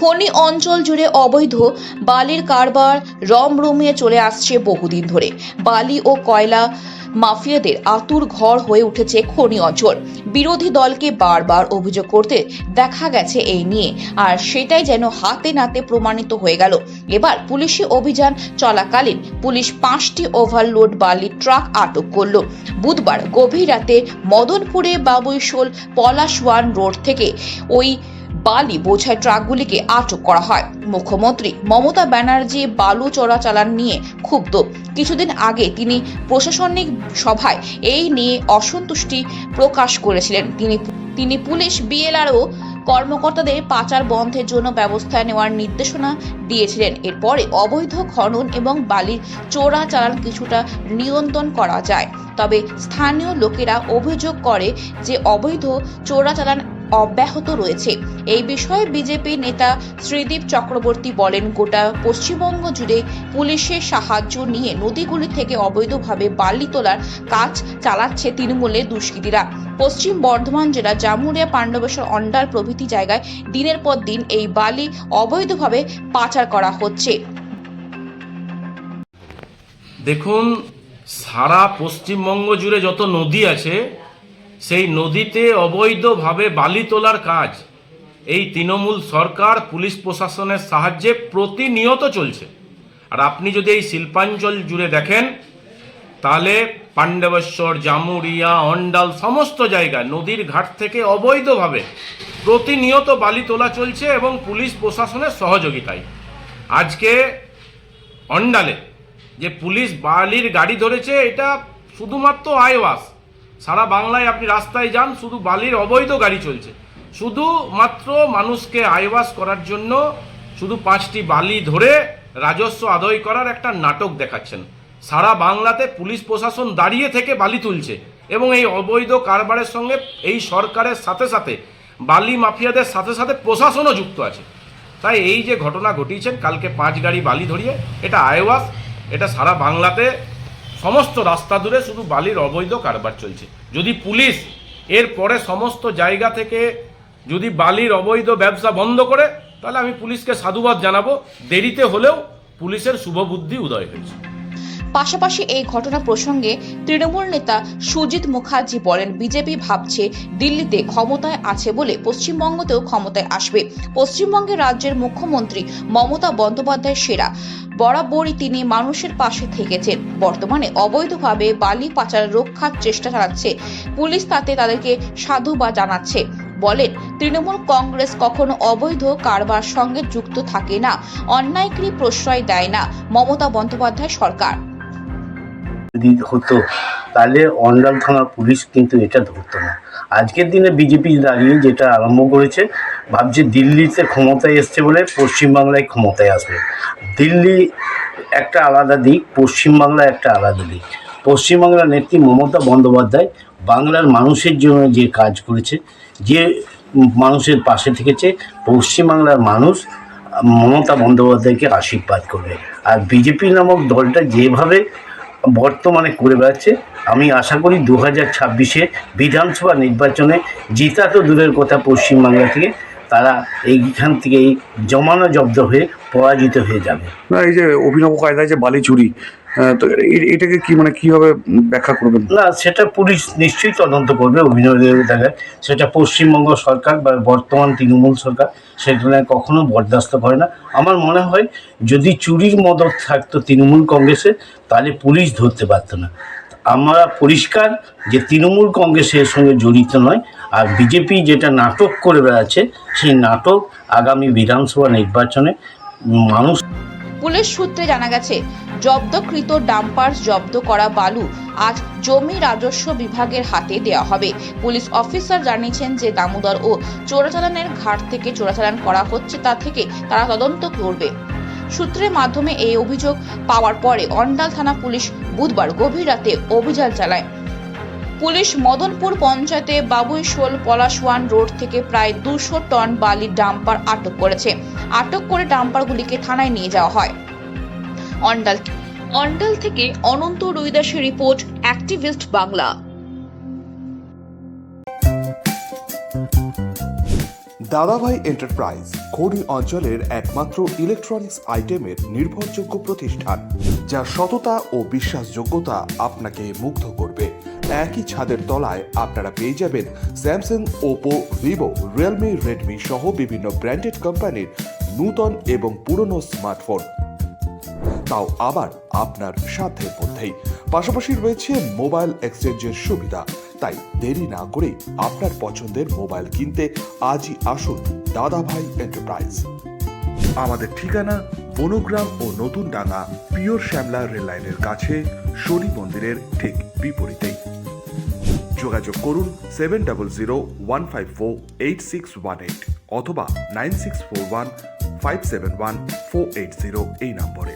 খনি অঞ্চল জুড়ে অবৈধ বালির কারবার রমরমিয়ে চলে আসছে বহুদিন ধরে। বালি ও কয়লা মাফিয়াদের আতুর ঘর হয়ে উঠেছে খনি অঞ্চল। বিরোধী দলকে বারবার অভিযোগ করতে দেখা গেছে এই নিয়ে, আর সেটাই যেন হাতে নাতে প্রমাণিত হয়ে গেল। এবার পুলিশি অভিযান চলাকালীন পুলিশ পাঁচটি ওভারলোড বালির ট্রাক আটক করল। বুধবার গভীর রাতে মদনপুরে বাবুইশোল পলাশওয়ান রোড থেকে ওই বালি বোঝাই ট্রাকগুলিকে আটক করা হয়। মুখ্যমন্ত্রী মমতা ব্যানার্জি বালু চোরাচালান নিয়ে ক্ষুব্ধ। কিছুদিন আগে তিনি প্রশাসনিক সভায় এই নিয়ে অসন্তুষ্টি প্রকাশ করেছিলেন। তিনি তিনি পুলিশ বিএলআরও কর্মকর্তাদের পাচার বন্ধের জন্য ব্যবস্থা নেওয়ার নির্দেশনা দিয়েছিলেন। এরপরে অবৈধ খনন এবং বালির চোরাচালান কিছুটা নিয়ন্ত্রণ করা যায়। তবে স্থানীয় লোকেরা অভিযোগ করে যে অবৈধ চোরাচালান অব্যাহত রয়েছে। এই বিষয়ে বিজেপি নেতা শ্রীদীপ চক্রবর্তী বলেন, গোটা পশ্চিমবঙ্গ জুড়ে পুলিশের সাহায্য নিয়ে নদীগুলি থেকে অবৈধভাবে বালি তোলার কাজ চালাচ্ছে তৃণমূলের দুষ্কৃতীরা। পশ্চিম বর্ধমান জেলা জামুরিয়া পাণ্ডবেশ্বর অন্ডাল প্রভৃতি জায়গায় দিনের পর দিন এই বালি অবৈধভাবে পাচার করা হচ্ছে। দেখুন, সারা পশ্চিমবঙ্গ জুড়ে যত নদী আছে সেই নদীতে অবৈধভাবে বালি তোলার কাজ। এই তৃণমূল সরকার, পুলিশ প্রশাসনের সাহায্যে প্রতিনিয়ত চলছে। আর আপনি যদি এই শিল্পাঞ্চল জুড়ে দেখেন, তাহলে পাণ্ডবেশ্বর জামুরিয়া অন্ডাল সমস্ত জায়গায় নদীর ঘাট থেকে অবৈধভাবে প্রতিনিয়ত বালি তোলা চলছে এবং পুলিশ প্রশাসনের সহযোগিতায়। আজকে অন্ডালে যে পুলিশ বালির গাড়ি ধরেছে, এটা শুধুমাত্র আইওয়াস সারা বাংলায় আপনি রাস্তায় যান, শুধু বালির অবৈধ গাড়ি চলছে। শুধুমাত্র মানুষকে আইওয়াস করার জন্য শুধু পাঁচটি বালি ধরে রাজস্ব আদায় করার একটা নাটক দেখাচ্ছেন। সারা বাংলাতে পুলিশ প্রশাসন দাঁড়িয়ে থেকে বালি তুলছে এবং এই অবৈধ কারবারের সঙ্গে এই সরকারের সাথে সাথে, বালি মাফিয়াদের সাথে সাথে প্রশাসনও যুক্ত আছে। তাই এই যে ঘটনা ঘটিয়েছেন, কালকে পাঁচ গাড়ি বালি ধরিয়ে, এটা আইওয়াস, এটা সারা বাংলাতে সমস্ত রাস্তা দূরে শুধু বালির অবৈধ কারবার চলছে। যদি পুলিশ এর পরে সমস্ত জায়গা থেকে যদি বালির অবৈধ ব্যবসা বন্ধ করে, তাহলে আমি পুলিশকে সাধুবাদ জানাব। দেরিতে হলেও পুলিশের শুভবুদ্ধি উদয় হয়েছে। পাশাপাশি এই ঘটনা প্রসঙ্গে তৃণমূল নেতা সুজিত মুখার্জি বলেন, বিজেপি ভাবছে দিল্লিতে ক্ষমতায় আছে বলে পশ্চিমবঙ্গতেও ক্ষমতায় আসবে। পশ্চিমবঙ্গের রাজ্যের মুখ্যমন্ত্রী মমতা বন্দ্যোপাধ্যায় সেরা। বরাবরই তিনি মানুষের পাশে থেকেছেন। বর্তমানে অবৈধভাবে বালি পাচার রক্ষার চেষ্টা চালাচ্ছে। পুলিশ তাতে তাদেরকে সাধুবাদ জানাচ্ছে। বলেন, তৃণমূল কংগ্রেস কখনো অবৈধ কারবার সঙ্গে যুক্ত থাকে না। অন্যায়কৃ প্রশ্রয় দেয় না মমতা বন্দ্যোপাধ্যায় সরকার। যদি হতো, তাহলে অন্ডাল থানার পুলিশ কিন্তু এটা ধরতো না। আজকের দিনে বিজেপি দাঁড়িয়ে যেটা আরম্ভ করেছে, ভাবছে দিল্লিতে ক্ষমতায় এসছে বলে পশ্চিমবাংলায় ক্ষমতায় আসবে। দিল্লি একটা আলাদা দিক, পশ্চিমবাংলা একটা আলাদা দিক। পশ্চিমবাংলার নেত্রী মমতা বন্দ্যোপাধ্যায় বাংলার মানুষের জন্য যে কাজ করেছে, যে মানুষের পাশে থেকেছে, পশ্চিমবাংলার মানুষ মমতা বন্দ্যোপাধ্যায়কে আশীর্বাদ করবে। আর বিজেপি নামক দলটা যেভাবে বর্তমানে করে বেড়াচ্ছে। আমি আশা করি দু হাজার ছাব্বিশে বিধানসভা নির্বাচনে জিতা তো দূরের কথা পশ্চিমবাংলা থেকে, তারা এইখান থেকে জমানো জব্দ হয়ে পরাজিত হয়ে যাবে। না, এই যে অভিনব কায়দায় যে বালি চুরি তো এটাকে কি মানে কীভাবে ব্যাখ্যা করবেন? না, সেটা পুলিশ নিশ্চয়ই তদন্ত করবে অভিনয়ের দেখায় সেটা পশ্চিমবঙ্গ সরকার বা বর্তমান তৃণমূল সরকার সেখানে কখনো বরদাস্ত করে না। আমার মনে হয়, যদি চুরির মদত থাকতো তৃণমূল কংগ্রেসে, তাহলে পুলিশ ধরতে পারতো না। আমরা পরিষ্কার যে তৃণমূল কংগ্রেসের সঙ্গে জড়িত নয়, আর বিজেপি যেটা নাটক করে বেড়াচ্ছে, সেই নাটক আগামী বিধানসভা নির্বাচনে মানুষ পুলিশ সূত্রে জানা গেছে, জব্দকৃত ডাম্পার জব্দ করা বালু আজ জমি রাজস্ব বিভাগের হাতে দেওয়া হবে। পুলিশ অফিসার জানিয়েছেন যে দামোদর ও চোরাচালানের ঘাট থেকে চোরাচালান করা হচ্ছে, তা থেকে তারা তদন্ত করবে। সূত্রের মাধ্যমে এই অভিযোগ পাওয়ার পরে অন্ডাল থানা পুলিশ বুধবার গভীর রাতে অভিযান চালায়। পুলিশ মদনপুর পঞ্চায়েতে বাবুইশোল পলাশওয়ান রোড থেকে প্রায় দুশো টন বালির ডাম্পার আটক করেছে। আটক করে ডাম্পারগুলিকে থানায় নিয়ে যাওয়া হয়। অন্ডাল অন্ডাল থেকে Ananta রুইদাসের report, activist Bangla. Dadabhai enterprise খনি অঞ্চলের একমাত্র ইলেকট্রনিক্স আইটেমের নির্ভরযোগ্য প্রতিষ্ঠান, যার সততা ও বিশ্বাসযোগ্যতা আপনাকে মুগ্ধ করবে। একই ছাদের তলায় আপনারা পেয়ে যাবেন Samsung Oppo Vivo Realme Redmi সহ বিভিন্ন ব্র্যান্ডেড কোম্পানির নূতন এবং পুরনো স্মার্টফোন তাও আবার আপনার সাধ্যের মধ্যেই। পাশাপাশি রয়েছে মোবাইল এক্সচেঞ্জের সুবিধা। তাই দেরি না করে আপনার পছন্দের মোবাইল কিনতে আজই আসুন দাদাভাই এন্টারপ্রাইজ আমাদের ঠিকানা বনগ্রাম ও নতুন ডাঙা পিওর শ্যামলা রেল লাইনের কাছে, শনি মন্দিরের ঠিক বিপরীতেই। যোগাযোগ করুন seven double zero one five four eight six one eight অথবা nine six four one five seven one four eight zero এই নম্বরে।